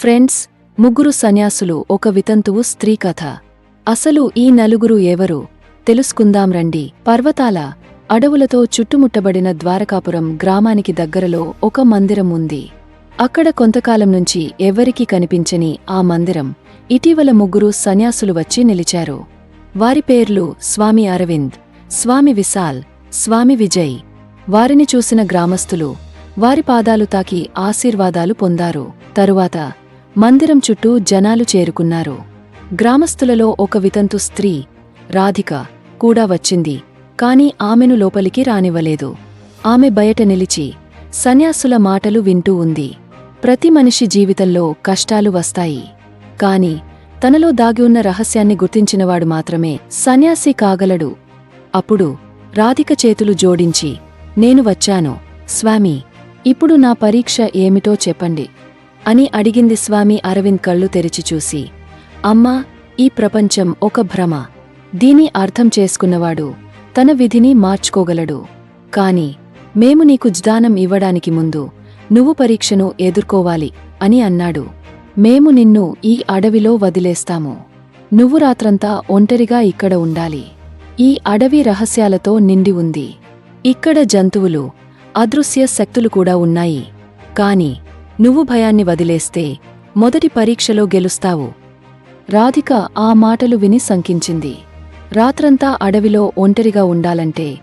Friends ముగ్గురు సన్యాసులు ఒక వితంతువు స్త్రీ కథ. అసలు ఈ నలుగురు ఎవరు? తెలుసుకుందాం రండి. పర్వతాల అడవులతో చుట్టుముట్టబడిన ద్వారకాపురం గ్రామానికి దగ్గరలో ఒక మందిరం ఉంది. అక్కడ కొంతకాలం నుంచి ఎవరికీ కనిపించని ఆ మందిరం ఇటీవల ముగ్గురు సన్యాసులు వచ్చి నిలిచారు. వారి పేర్లు స్వామి అరవింద్ స్వామి విశాల్ స్వామి విజయ్. వారిని చూసిన గ్రామస్తులు వారి పాదాలు తాకి ఆశీర్వాదాలు పొందారు. తరువాత మందిరం చుట్టూ జనాలు చేరుకున్నారు. గ్రామస్తులలో ఒక వితంతు స్త్రీ రాధిక కూడా వచ్చింది. కాని ఆమెను లోపలికి రానివ్వలేదు. ఆమె బయట నిలిచి సన్యాసుల మాటలు వింటూ ఉంది. ప్రతి మనిషి జీవితంలో కష్టాలు వస్తాయి. కాని తనలో దాగి ఉన్న రహస్యాన్ని గుర్తించినవాడు మాత్రమే సన్యాసి కాగలడు. అప్పుడు రాధిక చేతులు జోడించి నేను వచ్చాను. స్వామి ఇప్పుడు నా పరీక్ష ఏమిటో చెప్పండి. అని అడిగింది స్వామి అరవింద్ కళ్ళు తెరిచి చూసి. అమ్మా ఈ ప్రపంచం ఒక భ్రమ. దీని అర్థం చేసుకున్నవాడు తన విధిని మార్చుకోగలడు. కాని మేము నీకు జ్ఞానం ఇవ్వడానికి ముందు నువ్వు పరీక్షను ఎదుర్కోవాలి అని అన్నాడు. మేము నిన్ను ఈ అడవిలో వదిలేస్తాము. నువ్వు రాత్రంతా ఒంటరిగా ఇక్కడ ఉండాలి. ఈ అడవి రహస్యాలతో నిండి ఉంది. ఇక్కడ జంతువులు అదృశ్య శక్తులు కూడా ఉన్నాయి. కాని నువ్వు భయాన్ని వదిలేస్తే మొదటి పరీక్షలో గెలుస్తావు. రాధిక ఆ మాటలు విని శంకించింది. రాత్రంతా అడవిలో ఒంటరిగా ఉండాలంటే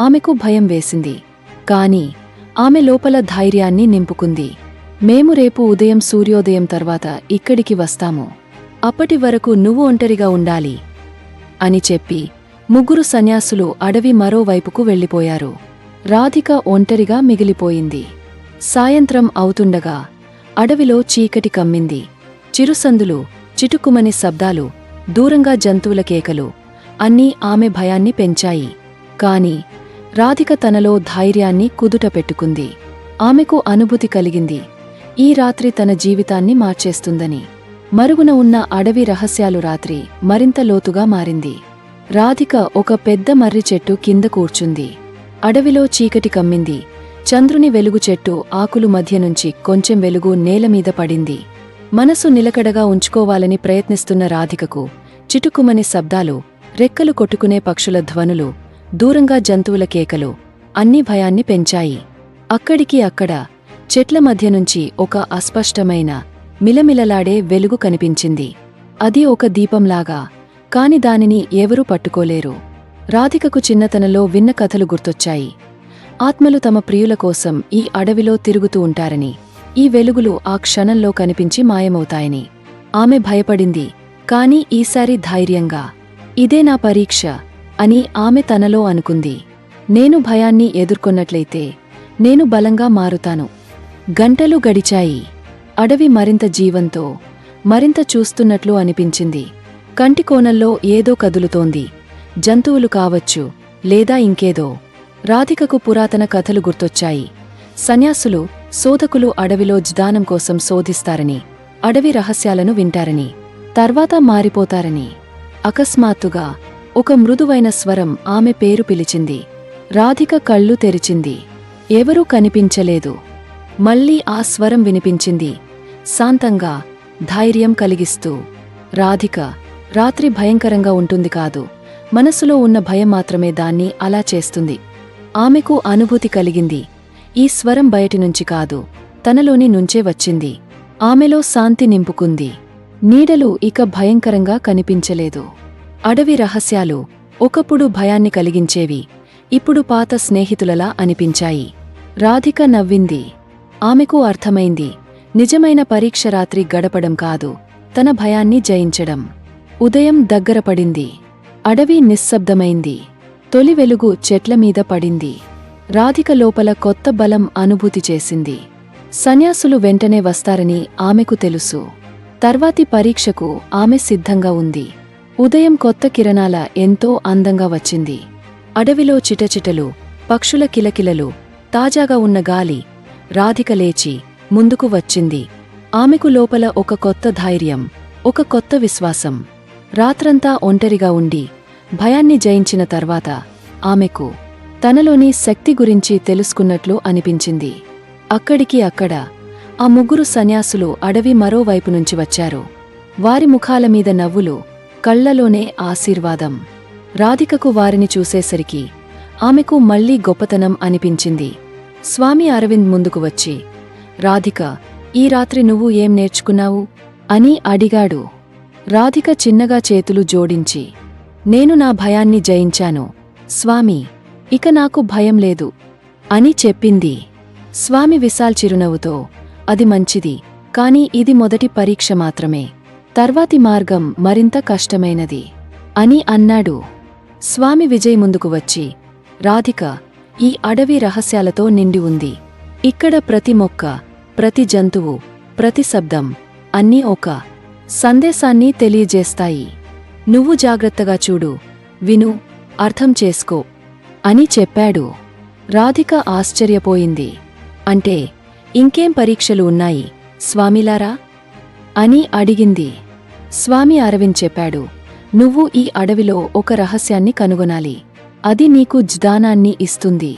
ఆమెకు భయం వేసింది. కాని ఆమె లోపల ధైర్యాన్ని నింపుకుంది. మేము రేపు ఉదయం సూర్యోదయం తర్వాత ఇక్కడికి వస్తాము. అప్పటి వరకు నువ్వు ఒంటరిగా ఉండాలి అని చెప్పి ముగ్గురు సన్యాసులు అడవి మరోవైపుకు వెళ్ళిపోయారు. రాధిక ఒంటరిగా మిగిలిపోయింది. సాయంత్రం అవుతుండగా అడవిలో చీకటి కమ్మింది. చిరుసందులు చిటుకుమని శబ్దాలు దూరంగా జంతువుల కేకలు అన్నీ ఆమె భయాన్ని పెంచాయి. కాని రాధిక తనలో ధైర్యాన్ని కుదుట పెట్టుకుంది. ఆమెకు అనుభూతి కలిగింది. ఈ రాత్రి తన జీవితాన్ని మార్చేస్తుందని. మరుగున ఉన్న అడవి రహస్యాలు రాత్రి మరింత లోతుగా మారింది. రాధిక ఒక పెద్ద మర్రి చెట్టు కింద కూర్చుంది. అడవిలో చీకటి కమ్మింది. చంద్రుని వెలుగు చెట్టు ఆకులు మధ్య నుంచి కొంచెం వెలుగు నేలమీద పడింది. మనసు నిలకడగా ఉంచుకోవాలని ప్రయత్నిస్తున్న రాధికకు చిటుకుమని శబ్దాలు రెక్కలు కొట్టుకునే పక్షుల ధ్వనులు దూరంగా జంతువుల కేకలు అన్ని భయాన్ని పెంచాయి. అక్కడికి అక్కడ చెట్ల మధ్య నుంచి ఒక అస్పష్టమైన మిలమిలలాడే వెలుగు కనిపించింది. అది ఒక దీపంలాగా కాని దానిని ఎవరూ పట్టుకోలేరు. రాధికకు చిన్నతనంలో విన్న కథలు గుర్తొచ్చాయి. ఆత్మలు తమ ప్రియుల కోసం ఈ అడవిలో తిరుగుతూ ఉంటారని ఈ వెలుగులు ఆ క్షణంలో కనిపించి మాయమవుతాయని. ఆమె భయపడింది కాని ఈసారి ధైర్యంగా ఇదే నా పరీక్ష అని ఆమె తనలో అనుకుంది. నేను భయాన్ని ఎదుర్కొన్నట్లయితే నేను బలంగా మారుతాను. గంటలు గడిచాయి. అడవి మరింత జీవంతో మరింత చూస్తున్నట్లు అనిపించింది. కంటికోణంలో ఏదో కదులుతోంది. జంతువులు కావచ్చు లేదా ఇంకేదో. రాధికకు పురాతన కథలు గుర్తొచ్చాయి. సన్యాసులు శోధకులు అడవిలో జ్దానం కోసం శోధిస్తారని అడవి రహస్యాలను వింటారని తర్వాత మారిపోతారని. అకస్మాత్తుగా ఒక మృదువైన స్వరం ఆమె పేరు పిలిచింది. రాధిక కళ్ళు తెరిచింది. ఎవరూ కనిపించలేదు. మళ్ళీ ఆ స్వరం వినిపించింది. శాంతంగా ధైర్యం కలిగిస్తూ రాధిక రాత్రి భయంకరంగా ఉంటుంది కాదు. మనసులో ఉన్న భయం మాత్రమే దాన్ని అలా చేస్తుంది. ఆమెకు అనుభూతి కలిగింది. ఈ స్వరం బయటినుంచి కాదు తనలోని నుంచే వచ్చింది. ఆమెలో శాంతి నింపుకుంది. నీడలు ఇక భయంకరంగా కనిపించలేదు. అడవి రహస్యాలు ఒకప్పుడు భయాన్ని కలిగించేవి ఇప్పుడు పాత స్నేహితులలా అనిపించాయి. రాధిక నవ్వింది. ఆమెకు అర్థమైంది నిజమైన పరీక్ష రాత్రి గడపడం కాదు తన భయాన్ని జయించడం. ఉదయం దగ్గరపడింది అడవి నిశ్శబ్దమైంది. తొలి వెలుగు చెట్ల మీద పడింది. రాధిక లోపల కొత్త బలం అనుభూతి చేసింది. సన్యాసులు వెంటనే వస్తారని ఆమెకు తెలుసు. తర్వాతి పరీక్షకు ఆమె సిద్ధంగా ఉంది. ఉదయం కొత్త కిరణాల ఎంతో అందంగా వచ్చింది. అడవిలో చిటచిటలు పక్షుల కిలకిలలు తాజాగా ఉన్న గాలి రాధిక లేచి ముందుకు వచ్చింది. ఆమెకు లోపల ఒక కొత్త ధైర్యం ఒక కొత్త విశ్వాసం. రాత్రంతా ఒంటరిగా ఉండి భయాన్ని జయించిన తర్వాత ఆమెకు తనలోని శక్తి గురించి తెలుసుకున్నట్లు అనిపించింది. అక్కడికి అక్కడ ఆ ముగ్గురు సన్యాసులు అడవి మరోవైపు నుంచి వచ్చారు. వారి ముఖాల మీద నవ్వులు కళ్ళలోనే ఆశీర్వాదం. రాధికకు వారిని చూసేసరికి ఆమెకు మళ్ళీ గొప్పతనం అనిపించింది. స్వామి అరవింద్ ముందుకు వచ్చి రాధిక ఈ రాత్రి నువ్వు ఏం నేర్చుకున్నావు? అని అడిగాడు. రాధిక చిన్నగా చేతులు జోడించి నేను నా భయాన్ని జయించాను. స్వామి ఇక నాకు భయం లేదు. అని చెప్పింది. స్వామి విశాల్ చిరునవ్వుతో అది మంచిది కాని ఇది మొదటి పరీక్ష మాత్రమే. తర్వాతి మార్గం మరింత కష్టమైనది. అని అన్నాడు. స్వామి విజయ్ ముందుకు వచ్చి రాధిక ఈ అడవి రహస్యాలతో నిండి ఉంది. ఇక్కడ ప్రతి మొక్క ప్రతి జంతువు ప్రతి శబ్దం అన్నీ ఒక సందేశాన్ని తెలియజేస్తాయి. నువ్వు జాగ్రత్తగా చూడు విను అర్థం చేసుకో అని చెప్పాడు. రాధిక ఆశ్చర్యపోయింది. అంటే ఇంకేం పరీక్షలు ఉన్నాయి స్వామిలారా? అని అడిగింది. స్వామి అరవింద్ చెప్పాడు నువ్వు ఈ అడవిలో ఒక రహస్యాన్ని కనుగొనాలి. అది నీకు జ్ఞానాన్ని ఇస్తుంది.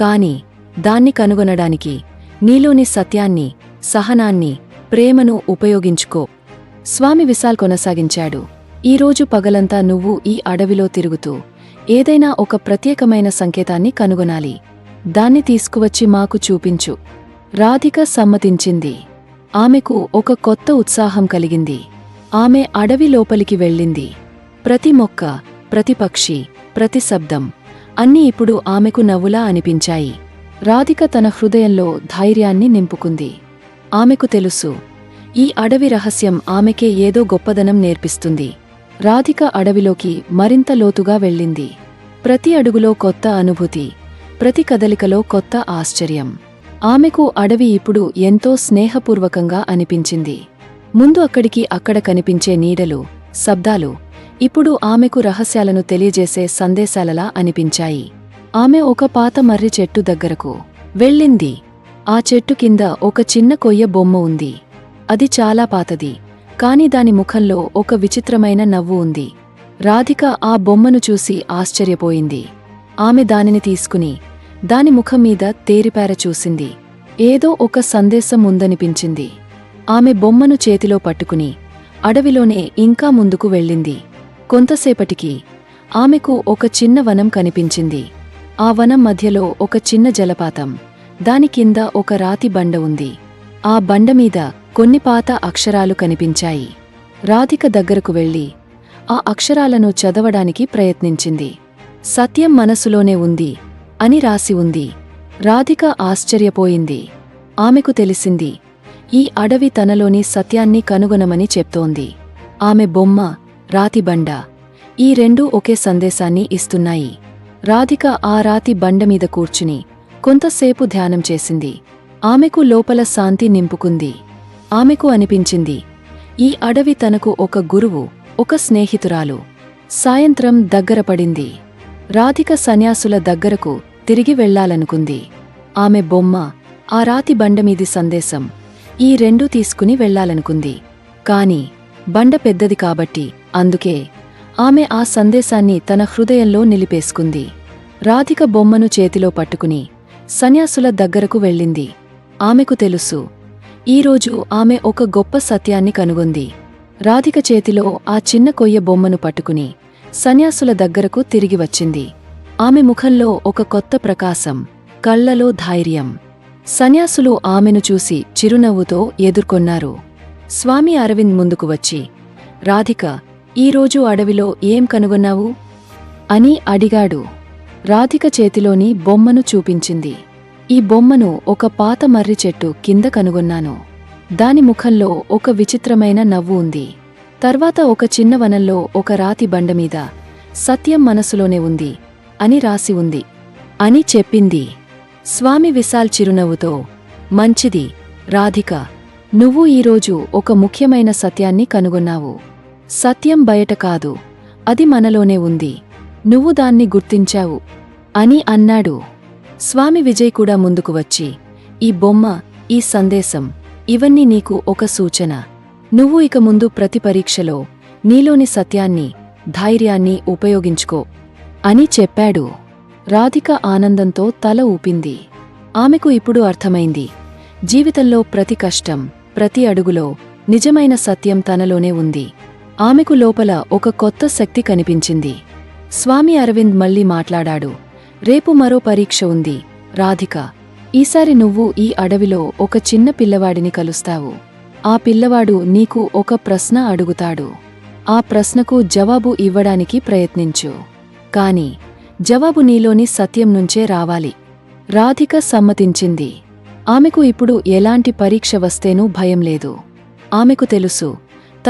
కాని దాన్ని కనుగొనడానికి నీలోని సత్యాన్ని సహనాన్ని ప్రేమను ఉపయోగించుకో. స్వామి విశాల్ కొనసాగించాడు. ఈరోజు పగలంతా నువ్వు ఈ అడవిలో తిరుగుతూ ఏదైనా ఒక ప్రత్యేకమైన సంకేతాన్ని కనుగొనాలి. దాన్ని తీసుకువచ్చి మాకు చూపించు. రాధిక సమ్మతించింది. ఆమెకు ఒక కొత్త ఉత్సాహం కలిగింది. ఆమె అడవి లోపలికి వెళ్ళింది. ప్రతి మొక్క ప్రతి పక్షి ప్రతి శబ్దం అన్నీ ఇప్పుడు ఆమెకు నవ్వులా అనిపించాయి. రాధిక తన హృదయంలో ధైర్యాన్ని నింపుకుంది. ఆమెకు తెలుసు ఈ అడవి రహస్యం ఆమెకే ఏదో గొప్పదనం నేర్పిస్తుంది. రాధిక అడవిలోకి మరింత లోతుగా వెళ్ళింది. ప్రతి అడుగులో కొత్త అనుభూతి ప్రతి కదలికలో కొత్త ఆశ్చర్యం. ఆమెకు అడవి ఇప్పుడు ఎంతో స్నేహపూర్వకంగా అనిపించింది. ముందు అక్కడికి అక్కడ కనిపించే నీడలు శబ్దాలు ఇప్పుడు ఆమెకు రహస్యాలను తెలియజేసే సందేశాలలా అనిపించాయి. ఆమె ఒక పాత మర్రి చెట్టు దగ్గరకు వెళ్ళింది. ఆ చెట్టు కింద ఒక చిన్న కొయ్య బొమ్మ ఉంది. అది చాలా పాతది. కాని దాని ముఖంలో ఒక విచిత్రమైన నవ్వు ఉంది. రాధిక ఆ బొమ్మను చూసి ఆశ్చర్యపోయింది. ఆమె దానిని తీసుకుని దాని ముఖం మీద తేరిపార చూసింది. ఏదో ఒక సందేశం ఉందనిపించింది. ఆమె బొమ్మను చేతిలో పట్టుకుని అడవిలోనే ఇంకా ముందుకు వెళ్ళింది. కొంతసేపటికి ఆమెకు ఒక చిన్న వనం కనిపించింది. ఆ వనం మధ్యలో ఒక చిన్న జలపాతం. దాని కింద ఒక రాతి బండ ఉంది. ఆ బండ మీద కొన్ని పాత అక్షరాలు కనిపించాయి. రాధిక దగ్గరకు వెళ్ళి ఆ అక్షరాలను చదవడానికి ప్రయత్నించింది. సత్యం మనసులోనే ఉంది అని రాసి ఉంది. రాధిక ఆశ్చర్యపోయింది. ఆమెకు తెలిసింది ఈ అడవి తనలోని సత్యాన్ని కనుగొనమని చెప్తోంది. ఆమె బొమ్మ రాతిబండ ఈ రెండూ ఒకే సందేశాన్ని ఇస్తున్నాయి. రాధిక ఆ రాతి బండమీద కూర్చుని కొంతసేపు ధ్యానం చేసింది. ఆమెకు లోపల శాంతి నింపుకుంది. ఆమెకు అనిపించింది ఈ అడవి తనకు ఒక గురువు ఒక స్నేహితురాలు. సాయంత్రం దగ్గరపడింది రాధిక సన్యాసుల దగ్గరకు తిరిగి వెళ్ళాలనుకుంది ఆమె బొమ్మ ఆ రాతి బండమీది సందేశం ఈ రెండూ తీసుకుని వెళ్ళాలనుకుంది కాని బండ పెద్దది కాబట్టి అందుకే ఆమె ఆ సందేశాన్ని తన హృదయంలో నిలిపేసుకుంది. రాధిక బొమ్మను చేతిలో పట్టుకుని సన్యాసుల దగ్గరకు వెళ్ళింది. ఆమెకు తెలుసు. ఈరోజు ఆమె ఒక గొప్ప సత్యాన్ని కనుగొంది. రాధిక చేతిలో ఆ చిన్న కొయ్య బొమ్మను పట్టుకుని సన్యాసుల దగ్గరకు తిరిగి వచ్చింది. ఆమె ముఖంలో ఒక కొత్త ప్రకాశం కళ్ళలో ధైర్యం. సన్యాసులు ఆమెను చూసి చిరునవ్వుతో ఎదుర్కొన్నారు. స్వామి అరవింద్ ముందుకు వచ్చి రాధిక ఈరోజు అడవిలో ఏం కనుగొన్నావు? అని అడిగాడు. రాధిక చేతిలోని బొమ్మను చూపించింది. ఈ బొమ్మను ఒక పాత మర్రి చెట్టు కింద కనుగొన్నాను. దాని ముఖంలో ఒక విచిత్రమైన నవ్వు ఉంది. తర్వాత ఒక చిన్న వనంలో ఒక రాతి బండమీద సత్యం మనసులోనే ఉంది అని రాసి ఉంది. అని చెప్పింది. స్వామి విశాల్ చిరునవ్వుతో మంచిది రాధిక నువ్వు ఈరోజు ఒక ముఖ్యమైన సత్యాన్ని కనుగొన్నావు. సత్యం బయట కాదు అది మనలోనే ఉంది. నువ్వు దాన్ని గుర్తించావు అని అన్నాడు. స్వామి విజయ్ కూడా ముందుకు వచ్చి ఈ బొమ్మ ఈ సందేశం ఇవన్నీ నీకు ఒక సూచన. నువ్వు ఇక ముందు ప్రతి పరీక్షలో నీలోని సత్యాన్ని ధైర్యాన్ని ఉపయోగించుకో అని చెప్పాడు. రాధిక ఆనందంతో తల ఊపింది. ఆమెకు ఇప్పుడు అర్థమైంది. జీవితంలో ప్రతి కష్టం ప్రతి అడుగులో నిజమైన సత్యం తనలోనే ఉంది. ఆమెకు లోపల ఒక కొత్త శక్తి కనిపించింది. స్వామి అరవింద్ మళ్ళీ మాట్లాడాడు. రేపు మరో పరీక్ష ఉంది. రాధిక ఈసారి నువ్వు ఈ అడవిలో ఒక చిన్న పిల్లవాడిని కలుస్తావు. ఆ పిల్లవాడు నీకు ఒక ప్రశ్న అడుగుతాడు. ఆ ప్రశ్నకు జవాబు ఇవ్వడానికి ప్రయత్నించు. కాని జవాబు నీలోని సత్యం నుంచే రావాలి. రాధిక సమ్మతించింది. ఆమెకు ఇప్పుడు ఎలాంటి పరీక్ష వస్తేనూ భయం లేదు. ఆమెకు తెలుసు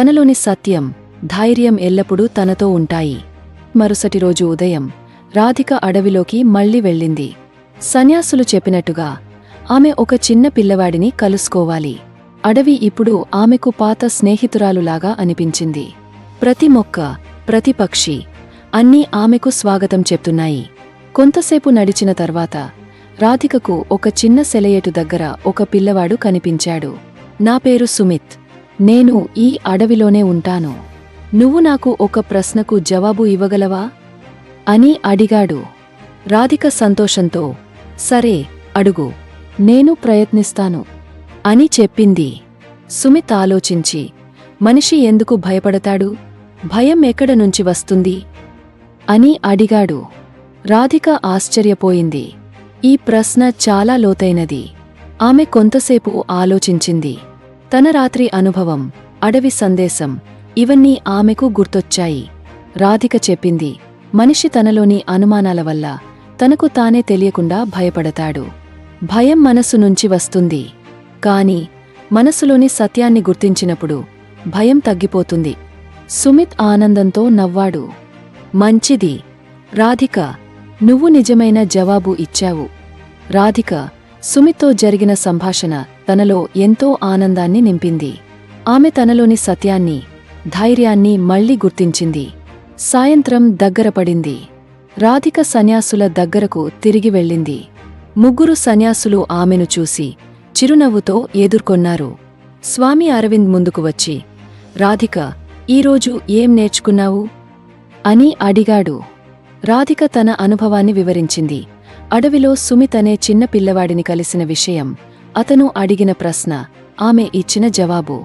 తనలోని సత్యం ధైర్యం ఎల్లప్పుడూ తనతో ఉంటాయి. మరుసటి రోజు ఉదయం రాధిక అడవిలోకి మళ్ళీ వెళ్ళింది. సన్యాసులు చెప్పినట్టుగా ఆమె ఒక చిన్న పిల్లవాడిని కలుసుకోవాలి. అడవి ఇప్పుడు ఆమెకు పాత స్నేహితురాలులాగా అనిపించింది. ప్రతి మొక్క ప్రతి పక్షి అన్నీ ఆమెకు స్వాగతం చెప్తున్నాయి. కొంతసేపు నడిచిన తర్వాత రాధికకు ఒక చిన్న సెలయేటు దగ్గర ఒక పిల్లవాడు కనిపించాడు. నా పేరు సుమిత్. నేను ఈ అడవిలోనే ఉంటాను. నువ్వు నాకు ఒక ప్రశ్నకు జవాబు ఇవ్వగలవా? అని అడిగాడు. రాధిక సంతోషంతో సరే అడుగు నేను ప్రయత్నిస్తాను అని చెప్పింది. సుమిత్ ఆలోచించి మనిషి ఎందుకు భయపడతాడు? భయం ఎక్కడ నుంచి వస్తుంది? అని అడిగాడు. రాధిక ఆశ్చర్యపోయింది. ఈ ప్రశ్న చాలా లోతైనది. ఆమె కొంతసేపు ఆలోచించింది. తన రాత్రి అనుభవం అడవి సందేశం ఇవన్నీ ఆమెకు గుర్తొచ్చాయి. రాధిక చెప్పింది మనిషి తనలోని అనుమానాల వల్ల తనకు తానే తెలియకుండా భయపడతాడు. భయం మనసు నుంచి వస్తుంది. కాని మనసులోని సత్యాన్ని గుర్తించినప్పుడు భయం తగ్గిపోతుంది. సుమిత్ ఆనందంతో నవ్వాడు. మంచిది. రాధిక నువ్వు నిజమైన జవాబు ఇచ్చావు. రాధిక సుమిత్తో జరిగిన సంభాషణ తనలో ఎంతో ఆనందాన్ని నింపింది. ఆమె తనలోని సత్యాన్ని ధైర్యాన్ని మళ్ళీ గుర్తించింది. సాయంత్రం దగ్గరపడింది రాధిక సన్యాసుల దగ్గరకు తిరిగి వెళ్ళింది. ముగ్గురు సన్యాసులు ఆమెను చూసి చిరునవ్వుతో ఎదుర్కొన్నారు. స్వామి అరవింద్ ముందుకు వచ్చి రాధిక ఈరోజు ఏం నేర్చుకున్నావు? అని అడిగాడు. రాధిక తన అనుభవాన్ని వివరించింది. అడవిలో సుమిత్ అనే చిన్న పిల్లవాడిని కలిసిన విషయం అతను అడిగిన ప్రశ్న ఆమె ఇచ్చిన జవాబు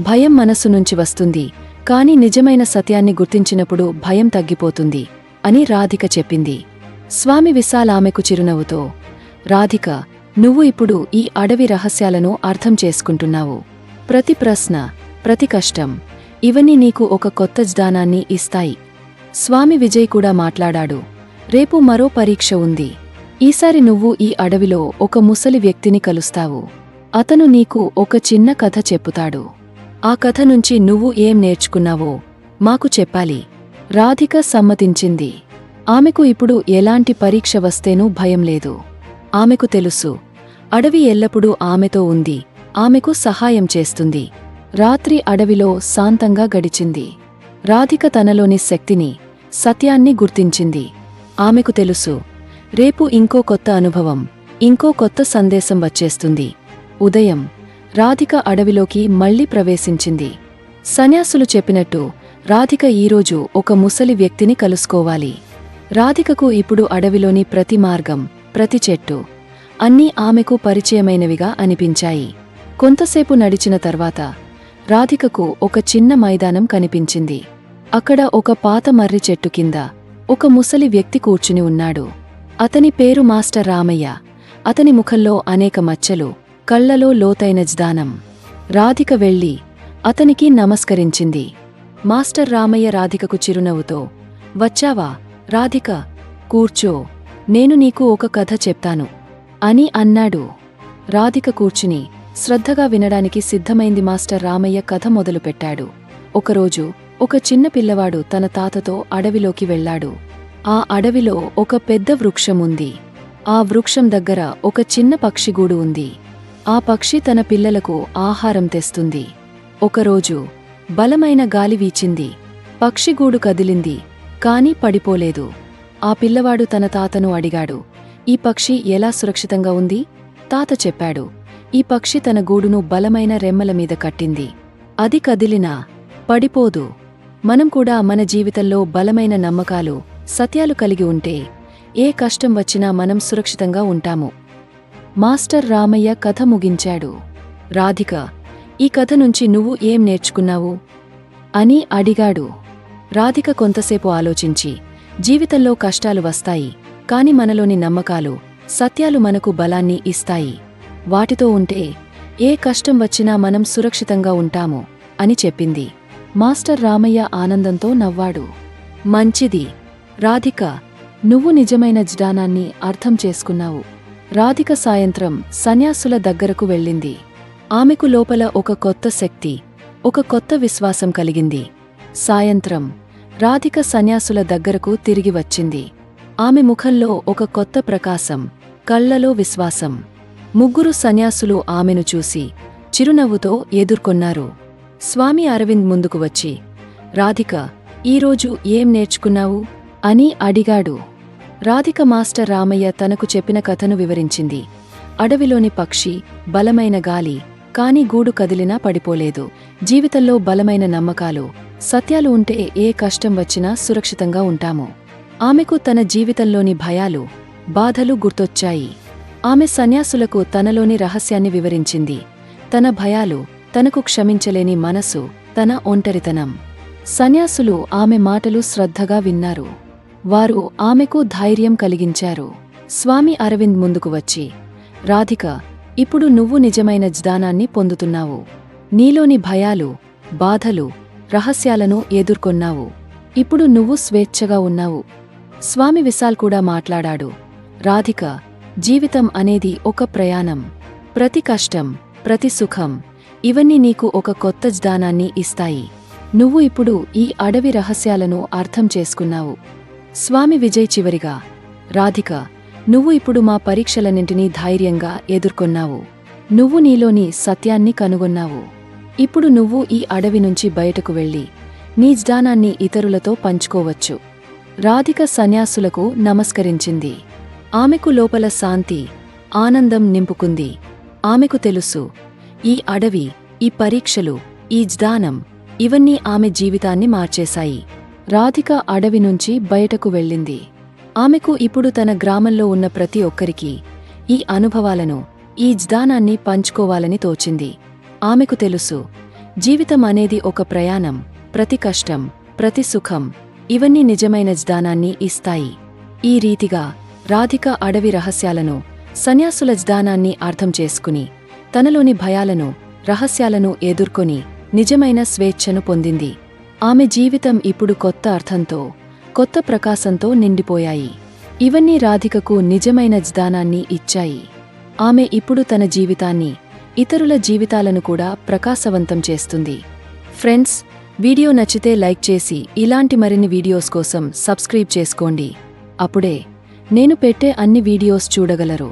భయం మనసు నుంచి వస్తుంది కాని నిజమైన సత్యాన్ని గుర్తించినప్పుడు భయం తగ్గిపోతుంది అని రాధిక చెప్పింది. స్వామి విశాల్ ఆమెకు చిరునవ్వుతో రాధిక నువ్వు ఇప్పుడు ఈ అడవి రహస్యాలను అర్థం చేసుకుంటున్నావు. ప్రతి ప్రశ్న ప్రతి కష్టం ఇవన్నీ నీకు ఒక కొత్త జ్ఞానాన్ని ఇస్తాయి స్వామి విజయ్ కూడా మాట్లాడాడు. రేపు మరో పరీక్ష ఉంది. ఈసారి నువ్వు ఈ అడవిలో ఒక ముసలి వ్యక్తిని కలుస్తావు. అతను నీకు ఒక చిన్న కథ చెప్పుతాడు. ఆ కథ నుంచి నువ్వు ఏం నేర్చుకున్నావో మాకు చెప్పాలి. రాధిక సమ్మతించింది. ఆమెకు ఇప్పుడు ఎలాంటి పరీక్ష వస్తేనూ భయం లేదు. ఆమెకు తెలుసు. అడవి ఎల్లప్పుడూ ఆమెతో ఉంది. ఆమెకు సహాయం చేస్తుంది. రాత్రి అడవిలో శాంతంగా గడిచింది. రాధిక తనలోని శక్తిని సత్యాన్ని గుర్తించింది. ఆమెకు తెలుసు. రేపు ఇంకో కొత్త అనుభవం ఇంకో కొత్త సందేశం వచ్చేస్తుంది. ఉదయం రాధిక అడవిలోకి మళ్ళీ ప్రవేశించింది. సన్యాసులు చెప్పినట్టు రాధిక ఈరోజు ఒక ముసలి వ్యక్తిని కలుసుకోవాలి. రాధికకు ఇప్పుడు అడవిలోని ప్రతి మార్గం ప్రతి చెట్టు అన్నీ ఆమెకు పరిచయమైనవిగా అనిపించాయి. కొంతసేపు నడిచిన తర్వాత రాధికకు ఒక చిన్న మైదానం కనిపించింది. అక్కడ ఒక పాత మర్రి చెట్టు కింద ఒక ముసలి వ్యక్తి కూర్చుని ఉన్నాడు. అతని పేరు మాస్టర్ రామయ్య. అతని ముఖంలో అనేక మచ్చలు కళ్ళలో లోతైన జ్దానం రాధిక వెళ్ళి అతనికి నమస్కరించింది. మాస్టర్ రామయ్య రాధికకు చిరునవ్వుతో వచ్చావా? రాధిక కూర్చో. నేను నీకు ఒక కథ చెప్తాను. అని అన్నాడు. రాధిక కూర్చుని శ్రద్ధగా వినడానికి సిద్ధమైంది మాస్టర్ రామయ్య కథ మొదలుపెట్టాడు. ఒకరోజు ఒక చిన్న పిల్లవాడు తన తాతతో అడవిలోకి వెళ్ళాడు. ఆ అడవిలో ఒక పెద్ద వృక్షం ఉంది ఆ వృక్షం దగ్గర ఒక చిన్న పక్షిగూడు ఉంది. ఆ పక్షి తన పిల్లలకు ఆహారం తెస్తుంది. ఒకరోజు బలమైన గాలి వీచింది. పక్షిగూడు కదిలింది కాని పడిపోలేదు. ఆ పిల్లవాడు తన తాతను అడిగాడు ఈ పక్షి ఎలా సురక్షితంగా ఉంది? తాత చెప్పాడు ఈ పక్షి తన గూడును బలమైన రెమ్మల మీద కట్టింది. అది కదిలినా పడిపోదు. మనం కూడా మన జీవితంలో బలమైన నమ్మకాలు సత్యాలు కలిగి ఉంటే ఏ కష్టం వచ్చినా మనం సురక్షితంగా ఉంటాము. మాస్టర్ రామయ్య కథ ముగించాడు. రాధిక ఈ కథ నుంచి నువ్వు ఏం నేర్చుకున్నావు? అని అడిగాడు. రాధిక కొంతసేపు ఆలోచించి జీవితంలో కష్టాలు వస్తాయి కాని మనలోని నమ్మకాలు సత్యాలు మనకు బలాన్ని ఇస్తాయి. వాటితో ఉంటే ఏ కష్టం వచ్చినా మనం సురక్షితంగా ఉంటాము అని చెప్పింది. మాస్టర్ రామయ్య ఆనందంతో నవ్వాడు. మంచిది. రాధిక నువ్వు నిజమైన జ్ఞానాన్ని అర్థం చేసుకున్నావు. రాధిక సాయంత్రం సన్యాసుల దగ్గరకు వెళ్ళింది. ఆమెకు లోపల ఒక కొత్త శక్తి ఒక కొత్త విశ్వాసం కలిగింది. సాయంత్రం రాధిక సన్యాసుల దగ్గరకు తిరిగి వచ్చింది. ఆమె ముఖంలో ఒక కొత్త ప్రకాశం కళ్ళలో విశ్వాసం. ముగ్గురు సన్యాసులు ఆమెను చూసి చిరునవ్వుతో ఎదుర్కొన్నారు. స్వామి అరవింద్ ముందుకు వచ్చి రాధిక ఈరోజు ఏం నేర్చుకున్నావు అని అడిగాడు. రాధిక మాస్టర్ రామయ్య తనకు చెప్పిన కథను వివరించింది. అడవిలోని పక్షి బలమైన గాలి కాని గూడు కదిలినా పడిపోలేదు. జీవితంలో బలమైన నమ్మకాలు సత్యాలు ఉంటే ఏ కష్టం వచ్చినా సురక్షితంగా ఉంటాము. ఆమెకు తన జీవితంలోని భయాలు బాధలు గుర్తొచ్చాయి. ఆమె సన్యాసులకు తనలోని రహస్యాన్ని వివరించింది. తన భయాలు తనకు క్షమించలేని మనసు తన ఒంటరితనం. సన్యాసులు ఆమె మాటలు శ్రద్ధగా విన్నారు. వారు ఆమెకు ధైర్యం కలిగించారు. స్వామి అరవింద్ ముందుకు వచ్చి రాధిక ఇప్పుడు నువ్వు నిజమైన జ్ఞానాన్ని పొందుతున్నావు. నీలోని భయాలు బాధలు రహస్యాలను ఎదుర్కొన్నావు. ఇప్పుడు నువ్వు స్వేచ్ఛగా ఉన్నావు. స్వామి విశాల్ కూడా మాట్లాడాడు రాధిక జీవితం అనేది ఒక ప్రయాణం. ప్రతి కష్టం ప్రతి సుఖం ఇవన్నీ నీకు ఒక కొత్త జ్ఞానాన్ని ఇస్తాయి. నువ్వు ఇప్పుడు ఈ అడవి రహస్యాలను అర్థం చేసుకున్నావు. స్వామి విజయ్ చివరిగా రాధిక నువ్వు ఇప్పుడు మా పరీక్షలన్నింటినీ ధైర్యంగా ఎదుర్కొన్నావు. నువ్వు నీలోని సత్యాన్ని కనుగొన్నావు. ఇప్పుడు నువ్వు ఈ అడవి నుంచి బయటకు వెళ్ళి నీ జ్ఞానాన్ని ఇతరులతో పంచుకోవచ్చు రాధిక సన్యాసులకు నమస్కరించింది. ఆమెకు లోపల శాంతి ఆనందం నింపుకుంది. ఆమెకు తెలుసు ఈ అడవి ఈ పరీక్షలు ఈ జ్ఞానం ఇవన్నీ ఆమె జీవితాన్ని మార్చేశాయి. రాధిక అడవి నుంచి బయటకు వెళ్ళింది. ఆమెకు ఇప్పుడు తన గ్రామంలో ఉన్న ప్రతి ఒక్కరికి ఈ అనుభవాలను ఈ జ్ఞానాన్ని పంచుకోవాలని తోచింది. ఆమెకు తెలుసు జీవితం అనేది ఒక ప్రయాణం ప్రతి కష్టం ప్రతి సుఖం ఇవన్నీ నిజమైన జ్ఞానాన్ని ఇస్తాయి. ఈ రీతిగా రాధిక అడవి రహస్యాలను సన్యాసుల జ్ఞానాన్ని అర్థం చేసుకుని తనలోని భయాలను రహస్యాలను ఎదుర్కొని నిజమైన స్వేచ్ఛను పొందింది. ఆమె జీవితం ఇప్పుడు కొత్త అర్థంతో కొత్త ప్రకాశంతో నిండిపోయాయి. ఇవన్నీ రాధికకు నిజమైన జ్ఞానాన్ని ఇచ్చాయి. ఆమె ఇప్పుడు తన జీవితాన్ని ఇతరుల జీవితాలను కూడా ప్రకాశవంతం చేస్తుంది. ఫ్రెండ్స్ వీడియో నచ్చితే లైక్ చేసి ఇలాంటి మరిన్ని వీడియోస్ కోసం సబ్స్క్రైబ్ చేసుకోండి. అప్పుడే నేను పెట్టే అన్ని వీడియోస్ చూడగలరు.